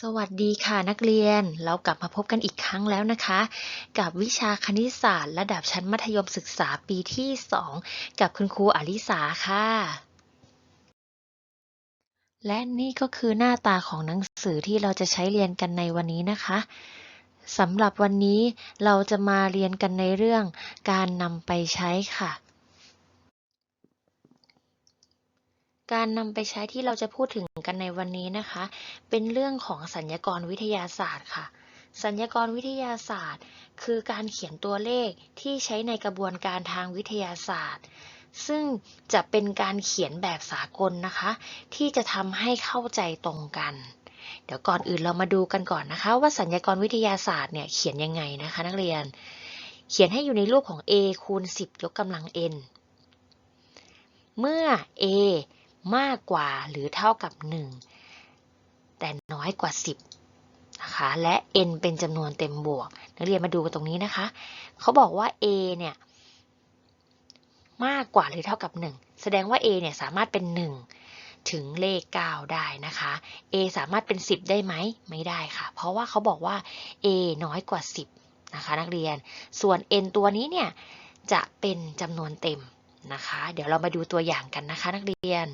สวัสดีค่ะนักเรียน เรากลับมาพบกันอีกครั้งแล้วนะคะ กับวิชาคณิตศาสตร์ ระดับชั้นมัธยมศึกษาปีที่ 2 กับคุณครูอลิสาค่ะ และนี่ก็คือหน้าตาของหนังสือที่เราจะใช้เรียนกันในวันนี้นะคะสำหรับวันนี้เราจะมาเรียนกันในเรื่องการนำไปใช้ค่ะ การนำไปใช้ที่เราจะพูดถึงกันในวันนี้นะคะ เป็นเรื่องของสัญญกรวิทยาศาสตร์ค่ะ สัญญกรวิทยาศาสตร์ คือการเขียนตัวเลขที่ใช้ในกระบวนการทางวิทยาศาสตร์ ซึ่งจะเป็นการเขียนแบบสากลนะคะ ที่จะทำให้เข้าใจตรงกัน เดี๋ยวก่อนอื่นเรามาดูกันก่อนนะคะ ว่าสัญญกรวิทยาศาสตร์เนี่ยเขียนยังไงนะคะ นักเรียน เขียนให้อยู่ในรูปของ a คูณ 10 ยกกำลัง n เมื่อ a มากกว่าหรือเท่ากับ 1 แต่น้อยกว่า 10นะคะและ n เป็นจำนวนเต็มบวก นักเรียนมาดูกันตรงนี้นะคะ เขาบอกว่า a เนี่ยมากกว่าหรือเท่ากับ 1 แสดงว่า a เนี่ยสามารถเป็น 1 ถึงเลข 9 ได้นะคะ a สามารถเป็น 10 ได้ไหมไม่ได้ค่ะ เพราะว่าเขาบอกว่า a น้อยกว่า 10นะคะนักเรียน ส่วน n ตัวนี้เนี่ยจะเป็นจำนวนเต็มนะคะ เดี๋ยวเรามาดูตัวอย่างกันนะคะนักเรียน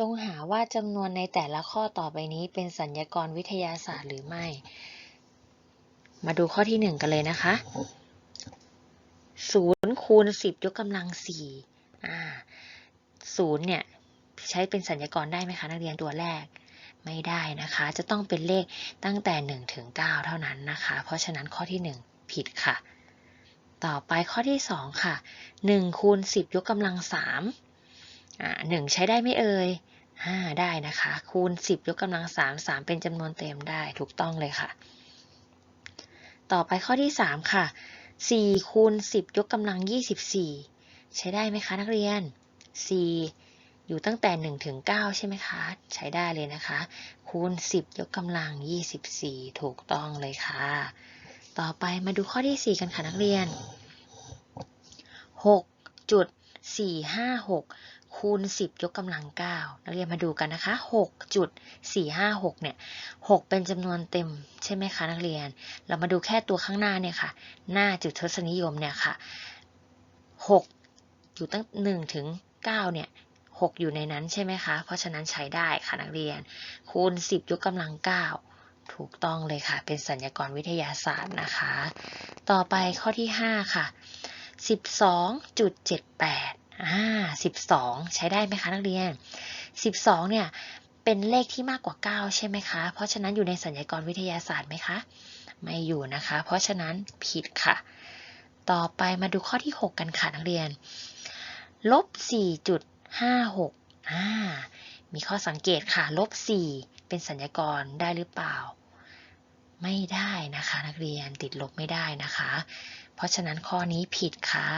จงหาว่าจำนวนในแต่ละข้อต่อไปนี้เป็นสัญญกรวิทยาศาสตร์หรือไม่ มาดูข้อที่หนึ่งกันเลยนะคะศูนย์คูณสิบยกกำลังสี่อ่าศูนย์เนี่ยใช้เป็นสัญญกรได้ไหมคะ นักเรียนตัวแรกไม่ได้นะคะ จะต้องเป็นเลขตั้งแต่ 1 ถึง 9 เท่านั้นนะคะ เพราะฉะนั้นข้อที่ 1 ผิดค่ะ ต่อไปข้อที่ 2 ค่ะ 1 คูณ 10 ยกกำลัง3 อ่า1ใช้ได้ไหมเอ่ยอ่าได้นะคะ คูณ 10 ยกกำลัง 3 3 เป็นจำนวนเต็มได้ถูกต้องเลยค่ะ ต่อไปข้อที่ 3 ค่ะ 4 คูณ 10 ยกกำลัง 24 ใช้ได้ไหมคะนักเรียน 4 อยู่ตั้งแต่ 1 ถึง 9 ใช่ไหมคะ ใช้ได้เลยนะคะ คูณ 10 ยกกำลัง 24 ถูกต้องเลยค่ะ ต่อไปมาดูข้อที่ 4 กันค่ะนักเรียน6.456 คูณ 10 ยกกำลัง 9 นักเรียนมาดูกันนะคะ 6.456 เนี่ย 6 เป็นจำนวนเต็มใช่ไหมคะนักเรียน เรามาดูแค่ตัวข้างหน้าเนี่ยค่ะ หน้าจุดทศนิยมเนี่ยค่ะ 6 อยู่ตั้ง 1 ถึง 9 เนี่ย 6 อยู่ในนั้นใช่ไหมคะ เพราะฉะนั้นใช้ได้ค่ะนักเรียน คูณ 10 ยกกำลัง 9ถูกต้องเลยค่ะ เป็นสัญญกรวิทยาศาสตร์นะคะ ต่อไปข้อที่ 5 ค่ะ 12.78 อ่า12ใช้ได้ไหมคะนักเรียน12เนี่ยเป็นเลขที่มากกว่า 9 ใช่ไหมคะ เพราะฉะนั้นอยู่ในสัญญกรวิทยาศาสตร์ไหมคะ ไม่อยู่นะคะ เพราะฉะนั้นผิดค่ะ ต่อไปมาดูข้อที่ 6 กันค่ะนักเรียน ลบ 4.56อ่า มีข้อสังเกตค่ะ ลบ 4 เป็นสัญญกรได้หรือเปล่า ไม่ได้นะคะ นักเรียนติดลบไม่ได้นะคะ เพราะฉะนั้นข้อนี้ผิดค่ะ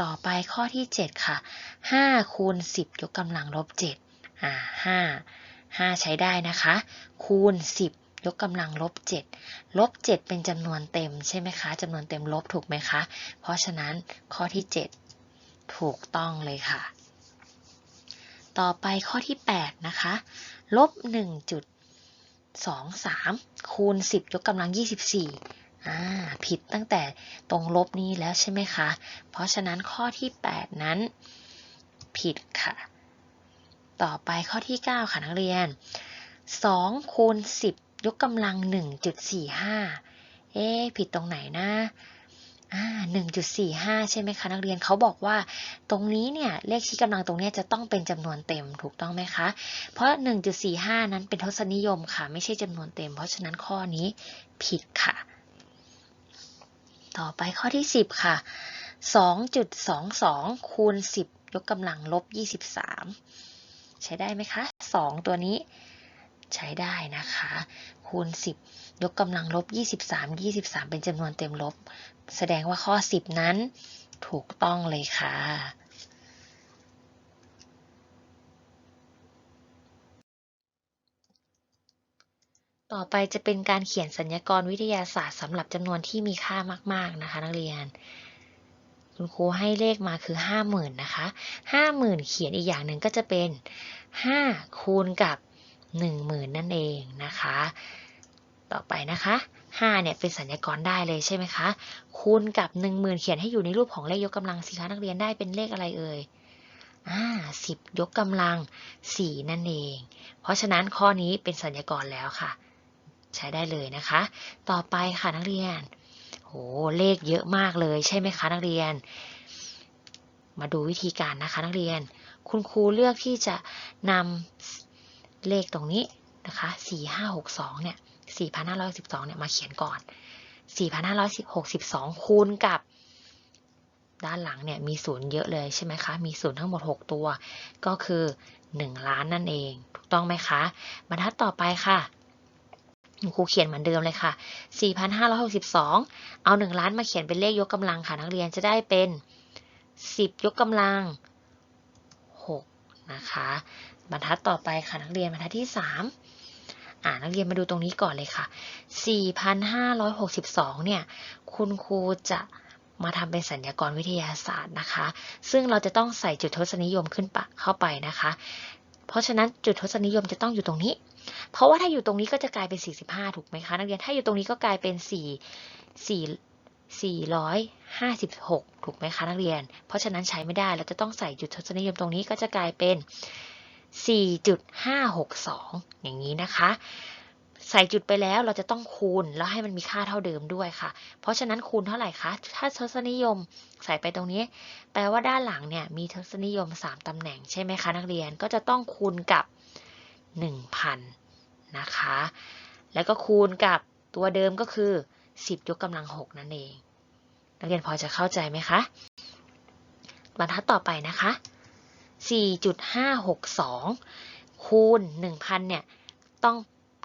ต่อไปข้อที่ 7 ค่ะ5คูณ10 ยกกำลังลบ7อ่า5 5 ใช้ได้นะคะ คูณ 10 ยกกำลังลบ7ลบ7เป็นจำนวนเต็มใช่ไหมคะจำนวนเต็มลบถูกไหมคะ เพราะฉะนั้นข้อที่ 7 ถูกต้องเลยค่ะ ต่อไปข้อที่ 8 นะคะลบ1.23 คูณ 10 ยกกำลัง 24 อ่าผิดตั้งแต่ตรงลบนี้แล้วใช่ไหมคะ เพราะฉะนั้นข้อที่ 8 นั้น ผิดค่ะ ต่อไปข้อที่ 9 ค่ะนักเรียน 2 คูณ 10 ยกกำลัง 1.45 เอ๊ผิดตรงไหนนะอ่า1.45 ใช่ไหมคะ นักเรียนเขาบอกว่าตรงนี้เนี่ยเลขชี้กำลังตรงนี้จะต้องเป็นจำนวนเต็มถูกต้องไหมคะ เพราะ 1.45 นั้นเป็นทศนิยมค่ะ ไม่ใช่จำนวนเต็ม เพราะฉะนั้นข้อนี้ผิดค่ะ ต่อไปข้อที่ 10 ค่ะ 2.22 คูณ 10 ยกกำลังลบ 23 ใช้ได้ไหมคะ 2 ตัวนี้ใช้ได้นะคะ คูณ 10 ยกกำลังลบ 23 23 เป็นจำนวนเต็มลบ แสดงว่าข้อ 10 นั้นถูกต้องเลยค่ะ ต่อไปจะเป็นการเขียนสัญญกรวิทยาศาสตร์สำหรับจำนวนที่มีค่ามาก ๆ นะคะ นักเรียน คุณครูให้เลขมาคือ50,000นนะคะ50,000เขียนอีกอย่างหนึ่งก็จะเป็น5คูณกับ10,000นั่นเองนะคะ ต่อไปนะคะ5เนี่ยเป็นสัญญากรได้เลยใช่ไหมคะ คูณกับ10,000เขียนให้อยู่ในรูปของเลขยกกำลังสิคะนักเรียนได้เป็นเลขอะไรเอ่ยอ่า10ยกกำลัง4นั่นเอง เพราะฉะนั้นข้อนี้เป็นสัญญากรแล้วค่ะ ใช้ได้เลยนะคะ ต่อไปค่ะนักเรียนโหเลขเยอะมากเลยใช่ไหมคะนักเรียน มาดูวิธีการนะคะนักเรียน คุณครูเลือกที่จะนำเลขตรงนี้นะคะ4562เนี่ย4,512เนี่ยมาเขียนก่อน 4,562 คูณกับด้านหลังเนี่ยมีศูนย์เยอะเลยใช่ไหมคะ มีศูนย์ทั้งหมด 6 ตัว ก็คือ 1 ล้านนั่นเอง ถูกต้องไหมคะ บรรทัดต่อไปค่ะ ครูเขียนเหมือนเดิมเลยค่ะ 4,562 เอา 1 ล้านมาเขียนเป็นเลขยกกำลังค่ะนักเรียนจะได้เป็น 10 ยกกำลัง 6 นะคะ บรรทัดต่อไปค่ะนักเรียนบรรทัดที่ 3 อ่านักเรียนมาดูตรงนี้ก่อนเลยค่ะ 4,562 เนี่ย คุณครูจะมาทำเป็นสัญญากรวิทยาศาสตร์นะคะ ซึ่งเราจะต้องใส่จุดทศนิยมขึ้นปะเข้าไปนะคะ เพราะฉะนั้นจุดทศนิยมจะต้องอยู่ตรงนี้ เพราะว่าถ้าอยู่ตรงนี้ก็จะกลายเป็น 45 ถูกไหมคะ นักเรียน ถ้าอยู่ตรงนี้ก็กลายเป็น 4 4 456 ถูกไหมคะ นักเรียน เพราะฉะนั้นใช้ไม่ได้ เราจะต้องใส่จุดทศนิยมตรงนี้ก็จะกลายเป็น 4.562 อย่างนี้นะคะ ใส่จุดไปแล้วเราจะต้องคูณแล้วให้มันมีค่าเท่าเดิมด้วยค่ะ เพราะฉะนั้นคูณเท่าไหร่คะ ถ้าทศนิยมใส่ไปตรงนี้ แปลว่าด้านหลังเนี่ยมีทศนิยม 3 ตำแหน่งใช่ไหมคะนักเรียน ก็จะต้องคูณกับ 1,000 นะคะ แล้วก็คูณกับตัวเดิมก็คือ 10 ยกกำลัง 6 นั่นเอง นักเรียนพอจะเข้าใจไหมคะ บรรทัดต่อไปนะคะ 4.562 คูณ 1,000 เนี่ย ต้อง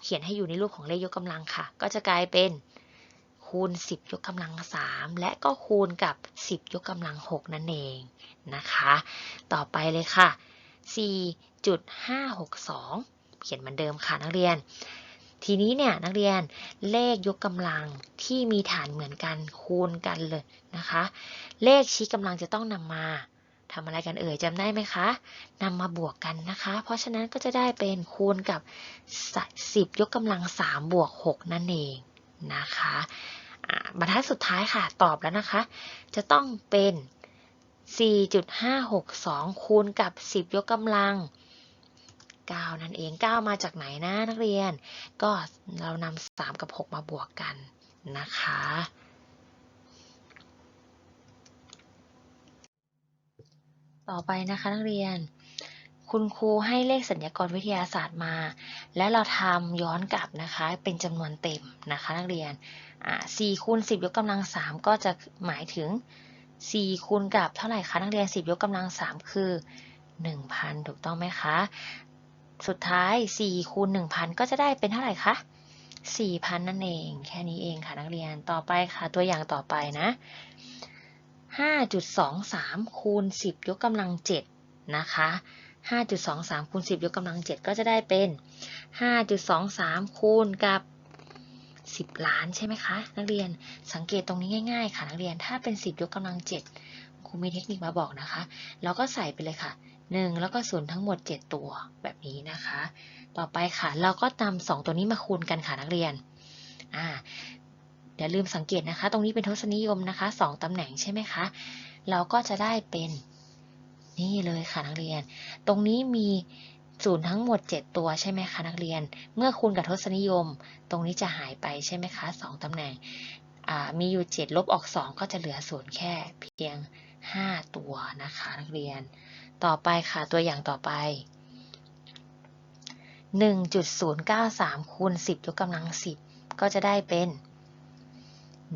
เขียนให้อยู่ในรูปของเลขยกกำลังค่ะ ก็จะกลายเป็นคูณ 10 ยกกำลัง 3 และก็คูณกับ 10 ยกกำลัง 6 นั่นเองนะคะ ต่อไปเลยค่ะ 4.562 เขียนเหมือนเดิมค่ะนักเรียน ทีนี้เนี่ยนักเรียนเลขยกกำลังที่มีฐานเหมือนกันคูณกันเลยนะคะ เลขชี้กำลังจะต้องนำมา ทำอะไรกันเอ่ยจำได้ไหมคะนำมาบวกกันนะคะ เพราะฉะนั้นก็จะได้เป็นคูณกับ 10 ยกกำลัง 3 บวก 6 นั่นเองนะคะบรรทัดสุดท้ายค่ะ ตอบแล้วนะคะ จะต้องเป็น 4.562 คูณกับ 10 ยกกำลัง 9 นั่นเอง 9 มาจากไหนนะนักเรียน ก็เรานำ3 กับ 6 มาบวกกันนะคะ ต่อไปนะคะนักเรียน คุณครูให้เลขสัญญากรวิทยาศาสตร์มา และเราทำย้อนกลับนะคะ เป็นจำนวนเต็มนะคะ นักเรียนอ่า4คูณ10ยกกำลัง3ก็จะหมายถึง4คูณกับเท่าไหร่คะนักเรียน10ยกกำลัง3คือ1,000ถูกต้องไหมคะ สุดท้าย4คูณ1,000ก็จะได้เป็นเท่าไหร่คะ4,000นั่นเอง แค่นี้เองค่ะนักเรียนต่อไปค่ะตัวอย่างต่อไปนะ 5.23 คูณ 10 ยกกำลัง 7 นะคะ 5.23 คูณ 10 ยกกำลัง 7 ก็จะได้เป็น 5.23 คูณกับ 10 ล้านใช่ไหมคะ นักเรียนสังเกตตรงนี้ง่ายๆ ค่ะ นักเรียนถ้าเป็น 10 ยกกำลัง 7 ครูมีเทคนิคมาบอกนะคะ เราก็ใส่ไปเลยค่ะ 1 แล้วก็ศูนย์ทั้งหมด 7 ตัวแบบนี้นะคะ ต่อไปค่ะ เราก็นำ2ตัวนี้มาคูณกันค่ะนักเรียนอ่า อย่าลืมสังเกตนะคะ ตรงนี้เป็นทศนิยมนะคะ2ตำแหน่งใช่ไหมคะ เราก็จะได้เป็นนี่เลยค่ะนักเรียน ตรงนี้มีศูนย์ทั้งหมด 7 ตัวใช่ไหมคะนักเรียน เมื่อคูณกับทศนิยม ตรงนี้จะหายไปใช่ไหมคะ2ตำแหน่งมีอยู่ 7 ลบออก 2 ก็จะเหลือศูนย์แค่เพียง 5 ตัวนะคะนักเรียน ต่อไปค่ะตัวอย่างต่อไป 1.093คูณ10ยกกำลัง 10 ก็จะได้เป็น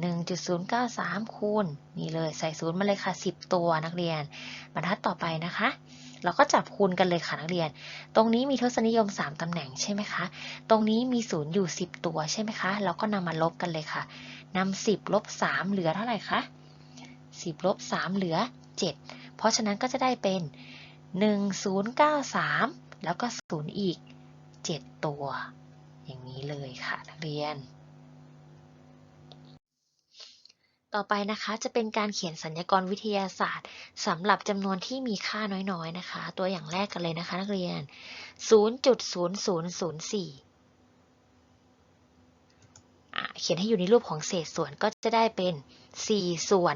1.093 คูณนี่เลยใส่ศูนย์มาเลยค่ะ 10 ตัวนักเรียน บรรทัดต่อไปนะคะ เราก็จับคูณกันเลยค่ะนักเรียน ตรงนี้มีทศนิยม 3 ตำแหน่งใช่ไหมคะ ตรงนี้มีศูนย์อยู่ 10 ตัวใช่ไหมคะ เราก็นำมาลบกันเลยค่ะนำ10ลบ3เหลือเท่าไหร่คะ10ลบ3เหลือ 7 เพราะฉะนั้นก็จะได้เป็น 1093 แล้วก็ 0 อีก 7 ตัว อย่างนี้เลยค่ะนักเรียน ต่อไปนะคะจะเป็นการเขียนสัญญากรวิทยาศาสตร์สำหรับจำนวนที่มีค่าน้อยๆนะคะ ตัวอย่างแรกกันเลยนะคะนักเรียน 0.0004 เขียนให้อยู่ในรูปของเศษส่วนก็จะได้เป็น 4 ส่วน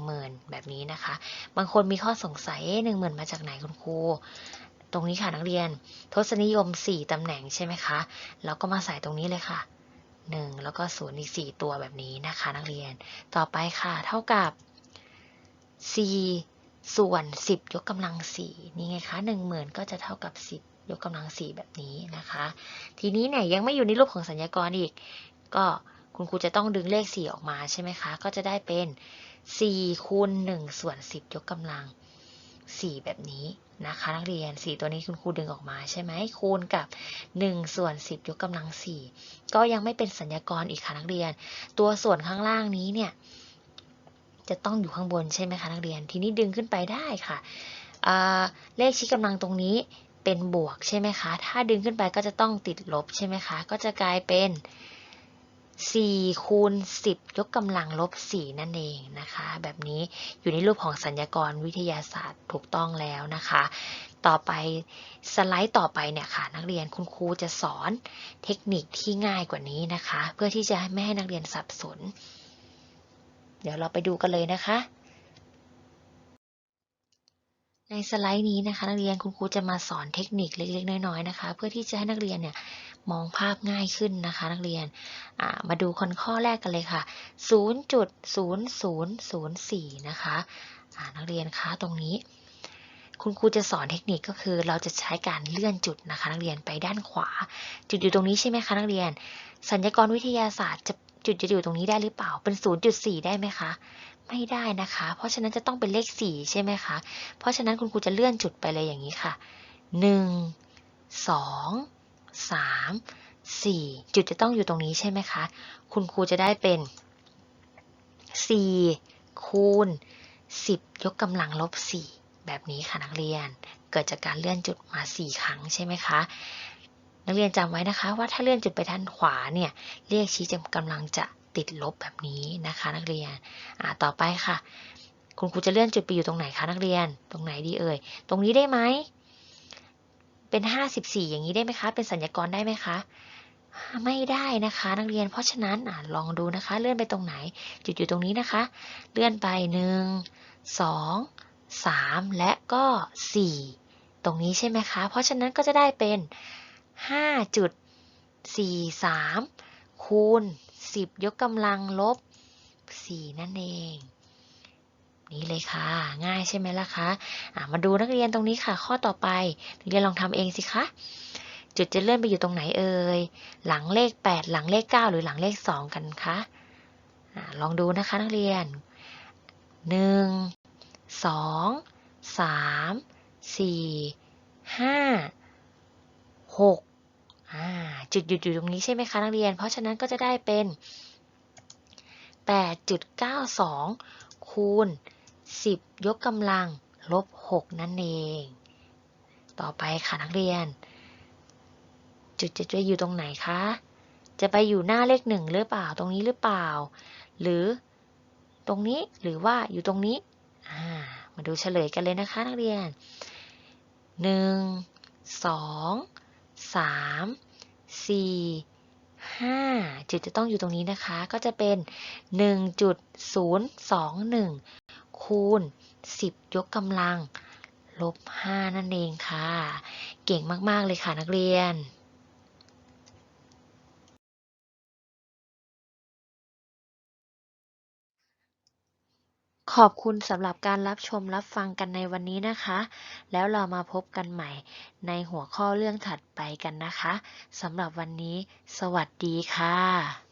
10,000 แบบนี้นะคะ บางคนมีข้อสงสัยหนึ่งหมื่นมาจากไหนคุณครูตรงนี้ค่ะนักเรียน ทศนิยม 4 ตำแหน่งใช่ไหมคะ แล้วก็มาใส่ตรงนี้เลยค่ะ 1 แล้วก็ศูนย์อีก 4 ตัวแบบนี้นะคะนักเรียน ต่อไปค่ะ เท่ากับ 4 ส่วน 10 ยกกำลัง 4 นี่ไงคะ 10,000 ก็จะเท่ากับ 10 ยกกำลัง 4 แบบนี้นะคะ ทีนี้เนี่ยยังไม่อยู่ในรูปของสัญญากรอีก ก็คุณครูจะต้องดึงเลข 4 ออกมาใช่ไหมคะ ก็จะได้เป็น 4 คูณ 1 ส่วน 10 ยกกำลัง 4 แบบนี้ นะคะนักเรียน 4 ตัวนี้คุณครูดึงออกมาใช่ไหมคูณกับ 1 ส่วน 10 ยกกำลัง 4 ก็ยังไม่เป็นสัญญากรอีกค่ะนักเรียน ตัวส่วนข้างล่างนี้เนี่ยจะต้องอยู่ข้างบนใช่ไหมคะนักเรียน ทีนี้ดึงขึ้นไปได้ค่ะ เลขชี้กำลังตรงนี้เป็นบวกใช่ไหมคะ ถ้าดึงขึ้นไปก็จะต้องติดลบใช่ไหมคะ ก็จะกลายเป็น 4คูณ10 ยกกำลังลบ 4 นั่นเองนะคะ แบบนี้อยู่ในรูปของสัญญากรวิทยาศาสตร์ถูกต้องแล้วนะคะ ต่อไปสไลด์ต่อไปเนี่ยค่ะ นักเรียนคุณครูจะสอนเทคนิคที่ง่ายกว่านี้นะคะ เพื่อที่จะไม่ให้นักเรียนสับสน เดี๋ยวเราไปดูกันเลยนะคะ ในสไลด์นี้นะคะ นักเรียนคุณครูจะมาสอนเทคนิคเล็กๆน้อยๆนะคะ เพื่อที่จะให้นักเรียนเนี่ย มองภาพง่ายขึ้นนะคะ นักเรียน มาดูคนข้อแรกกันเลยค่ะ 0.0004 นะคะนักเรียนคะตรงนี้ คุณครูจะสอนเทคนิคก็คือเราจะใช้การเลื่อนจุดนะคะ นักเรียนไปด้านขวา จุดอยู่ตรงนี้ใช่ไหมคะนักเรียน สัญญากรวิทยาศาสตร์จะจุดจะอยู่ตรงนี้ได้หรือเปล่าเป็น 0.4 ได้ไหมคะไม่ได้นะคะ เพราะฉะนั้นจะต้องเป็นเลข 4 ใช่ไหมคะ เพราะฉะนั้นคุณครูจะเลื่อนจุดไปเลยอย่างนี้ค่ะ 1 2 3 4 จุดจะต้องอยู่ตรงนี้ใช่ไหมคะ คุณครูจะได้เป็น 4 คูณ 10 ยกกำลังลบ 4 แบบนี้ค่ะนักเรียน เกิดจากการเลื่อนจุดมา 4 ครั้งใช่ไหมคะ นักเรียนจำไว้นะคะว่าถ้าเลื่อนจุดไปด้านขวาเนี่ย เลขชี้กำลังจะติดลบแบบนี้นะคะ นักเรียนต่อไปค่ะ คุณครูจะเลื่อนจุดไปอยู่ตรงไหนคะนักเรียน ตรงไหนดีเอ่ย ตรงนี้ได้ไหม เป็น 54 อย่างนี้ได้ไหมคะ เป็นสัญญากรได้ไหมคะ ไม่ได้นะคะ นักเรียน เพราะฉะนั้นอลองดูนะคะ เลื่อนไปตรงไหน จุดอยู่ตรงนี้นะคะ เลื่อนไป 1 2 3 และก็ 4 ตรงนี้ใช่ไหมคะ เพราะฉะนั้นก็จะได้เป็น 5.43 คูณ 10 ยกกำลังลบ 4 นั่นเอง นี่เลยค่ะ ง่ายใช่ไหมล่ะคะะมาดูนักเรียนตรงนี้ค่ะ ข้อต่อไปนักเรียนลองทำเองสิคะจุดจะเลื่อนไปอยู่ตรงไหนเอ่ยหลังเลข 8 หลังเลข 9 หรือหลังเลข 2 กันคะอะลองดูนะคะนักเรียน 1 2 3 4 5 6อ่าจุดหยุดอยู่ตรงนี้ใช่ไหมคะนักเรียน เพราะฉะนั้นก็จะได้เป็น 8.92 คูณ 10 ยกกำลังลบ 6 นั่นเอง ต่อไปค่ะนักเรียน จุดจะจะอยู่ตรงไหนคะ จะไปอยู่หน้าเลขหนึ่งหรือเปล่าตรงนี้หรือเปล่า หรือตรงนี้หรือว่าอยู่ตรงนี้มาดูเฉลยกันเลยนะคะนักเรียน 1 2 3 4 5 จุดจะต้องอยู่ตรงนี้นะคะ ก็จะเป็น 1.021 คูณสิบยกกำลัง ลบห้านั่นเองค่ะ เก่งมาก ๆ เลยค่ะนักเรียนขอบคุณสำหรับการรับชมรับฟังกันในวันนี้นะคะ แล้วเรามาพบกันใหม่ในหัวข้อเรื่องถัดไปกันนะคะสำหรับวันนี้ สวัสดีค่ะ